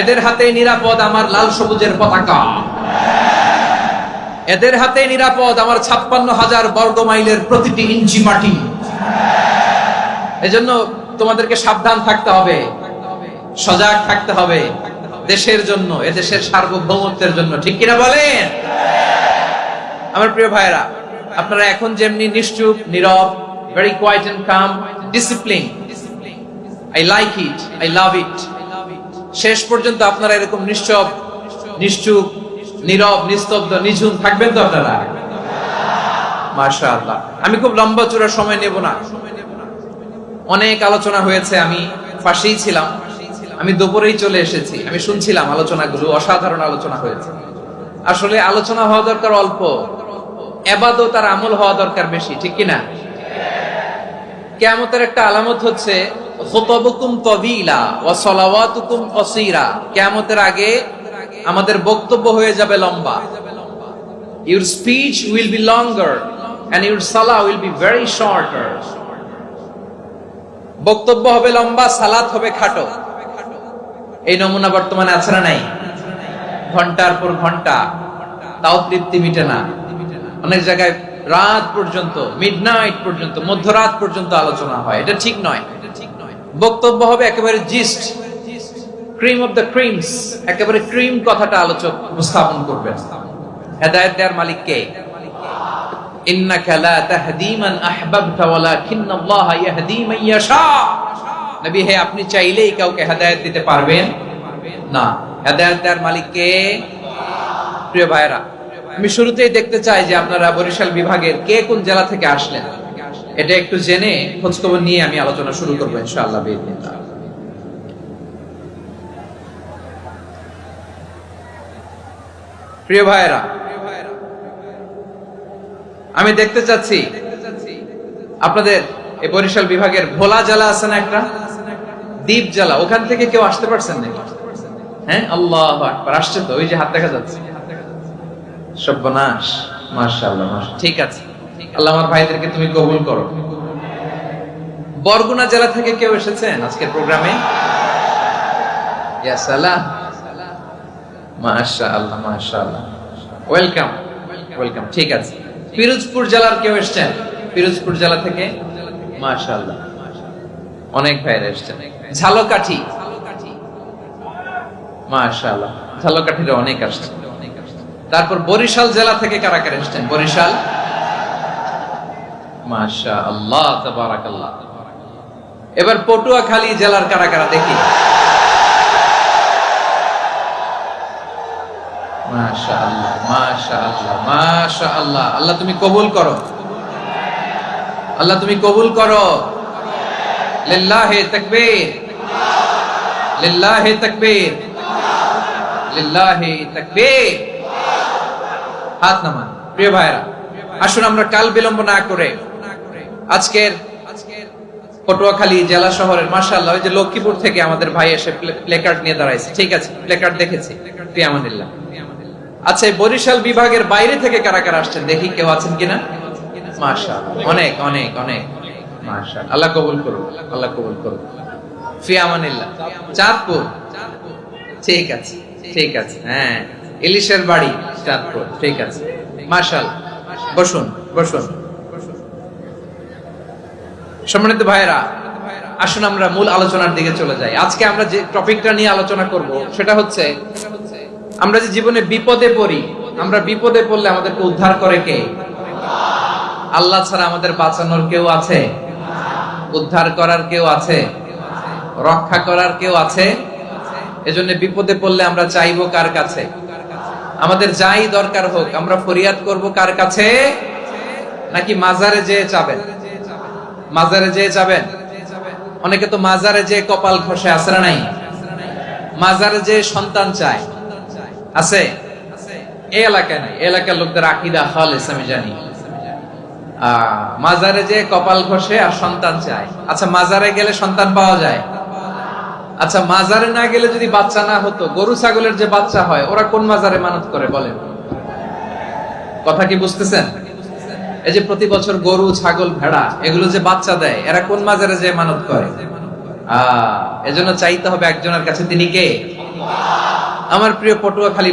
এদের হাতে নিরাপদ আমার লাল সবুজের পতাকা। এদের হাতে নিরাপদ আমার ছাপ্পান্ন হাজার বর্গ মাইলের প্রতিটি ইঞ্চি মাটি। এজন্য তোমাদেরকে সাবধান থাকতে হবে, সজাগ থাকতে হবে দেশের জন্য, এদেশের সার্বভৌমত্বের জন্য। ঠিক কিনা বলেন? আমার প্রিয় ভাইরা আপনারা এখন যেমনি নিশ্চুপ, নীরব very quiet and calm discipline I like it I love it শেষ পর্যন্ত আপনারা এরকম নিশ্চব, নিশ্চুপ, নীরব, নিস্তব্ধ, নিঝুম থাকবেন তো আপনারা? মাশাআল্লাহ। আমি খুব লম্বা চূড়া সময় নেব না। অনেক আলোচনা হয়েছে, আমি পাশেই ছিলাম। আমি দুপুরেই চলে এসেছি, আমি শুনছিলাম আলোচনাগুলো, অসাধারণ আলোচনা হয়েছে। আসলে আলোচনা হওয়া দরকার অল্প। এবাদত তার আমল হওয়া দরকার বেশি, ঠিক কিনা? কেয়ামতের একটা আলামত হচ্ছে খুতবুকুম আগে আমাদের বক্তব্য হয়ে যাবে লম্বা। Your speech will be longer and your সালা উইল বি ভেরি শর্টার বক্তব্য হবে লম্বা, সালাত হবে খাটো। এই নমুনা বর্তমানে আছে না নাই? ঘণ্টার পর ঘণ্টা। তাও তৃপ্তি মিটে না। অনেক জায়গায় রাত পর্যন্ত মিডনাইট পর্যন্ত, মধ্যরাত পর্যন্ত আলোচনা হয়। এটা ঠিক নয়। বক্তব্য হবে একেবারে gist cream of the creams একেবারে ক্রিম কথাটা আলোচক উপস্থাপন করবেন। হেদায়েত দেওয়ার মালিক কে? ইন্নাকা লা আহবাবতা ওয়ালাকিন্নাল্লাহা ইয়াহদি মান ইয়াশা। নবী, হে, আপনি চাইলেই কাউকে হেদায়েত দিতে পারবেন না। হেদায়েত দেওয়ার মালিক কে? প্রিয় ভাইরা আমি শুরুতেই দেখতে চাই যে আপনারা বরিশাল বিভাগের কে কোন জেলা থেকে আসলেন। এটা একটু জেনে খোঁজখবর নিয়ে আমি আলোচনা শুরু করব, ইনশাআল্লাহ প্রিয় ভাইরা আমি দেখতে চাচ্ছি, আপনাদের এই বরিশাল বিভাগের ভোলা জেলা আছে না একটা? দ্বীপ জেলা, ওখান থেকে কেউ আসতে পারছেন নাকি? হ্যাঁ? আল্লাহ আসছে তো, ওই যে হাত দেখা যাচ্ছে। সর্বনাশ। মাশাআল্লাহ মাশা ঠিক আছে। আল্লাহ আমার ভাইদেরকে তুমি কবুল করো। বরগুনা জেলা থেকে কেউ এসেছেন আজকের প্রোগ্রামে? জেলার কেউ এসেছেন? জেলা থেকে? অনেক এসেছেন। ঝালকাঠি। ঝালকাঠির অনেক আসছে। তারপর বরিশাল জেলা থেকে কারা কারা এসেছেন? বরিশাল? মাশা আল্লাহ এবার পটুয়াখালী জেলার কারা কারা দেখি? মাশা আল্লাহ তুমি কবুল করো। আল্লাহ তুমি কবুল করো। লিল্লাহে তাকবীর। হাত নামান। প্রিয় ভাইরা আসুন আমরা কাল বিলম্ব না করে আজকের পটুয়াখালী জেলা শহরের মার্শাল্লাহ ওই যে লক্ষ্মীপুর থেকে আমাদের ভাই এসে প্লেকার্ড নিয়ে দাঁড়াইছে। ঠিক আছে, প্লেকার্ড দেখেছি পিয়ামানিল্লাহ আচ্ছা বরিশাল বিভাগের বাইরে থেকে কারা কারা আসছেন? দেখি কেউ আছেন কিনা? মাশা অনেক অনেক অনেক মাশা আল্লাহ কবুল করুন আল্লাহ কবুল করুন ফিয়ামানিল্লাহ চাঁদপুর। ঠিক আছে ঠিক আছে হ্যাঁ। ইলিশের বাড়ি চাঁদপুর ঠিক আছে। মার্শাল বসুন বসুন। সম্মানিত ভাইরা আসুন আমরা মূল আলোচনার দিকে চলে যাই। আজকে আমরা যে টপিকটা নিয়ে আলোচনা করব, সেটা হচ্ছে, আমরা যে জীবনে বিপদে পড়ি, আমরা বিপদে পড়লে আমাদেরকে উদ্ধার করে কে? আল্লাহ ছাড়া আমাদের বাঁচানোর কেউ আছে? উদ্ধার করার কেউ আছে? রক্ষা করার কেউ আছে? এজন্য বিপদে পড়লে আমরা চাইব কার কাছে? আমাদের যাই দরকার হোক, আমরা ফরিয়াদ করব কার কাছে? নাকি মাজারে যেয়ে চাবেন? মাজারে যেয়ে যাবেন অনেকে তো মাজারে যে কপাল ঘষে আসে নাই? মাজারে যে সন্তান চায়। আছে? এই এলাকায় নাই। এলাকার লোকদের আকিদা খালেস আমি জানি। মাজারে যে কপাল ঘষে আর সন্তান চায়। আচ্ছা মাজারে গেলে সন্তান পাওয়া যায়? আচ্ছা মাজারে না গেলে যদি বাচ্চা না হতো, গরু ছাগলের যে বাচ্চা হয়, ওরা কোন মাজারে মানত করে, বলেন? কথা কি বুঝতেছেন? এই যে প্রতি বছর গরু, ছাগল, ভেড়া, এগুলো যে বাচ্চা দেয়, এরা কোন মাজারে যে মানত করে? আহ, এজন্য চাইতে হবে একজনের কাছে, তিনি কে? আমার প্রিয় পটুয়াখালী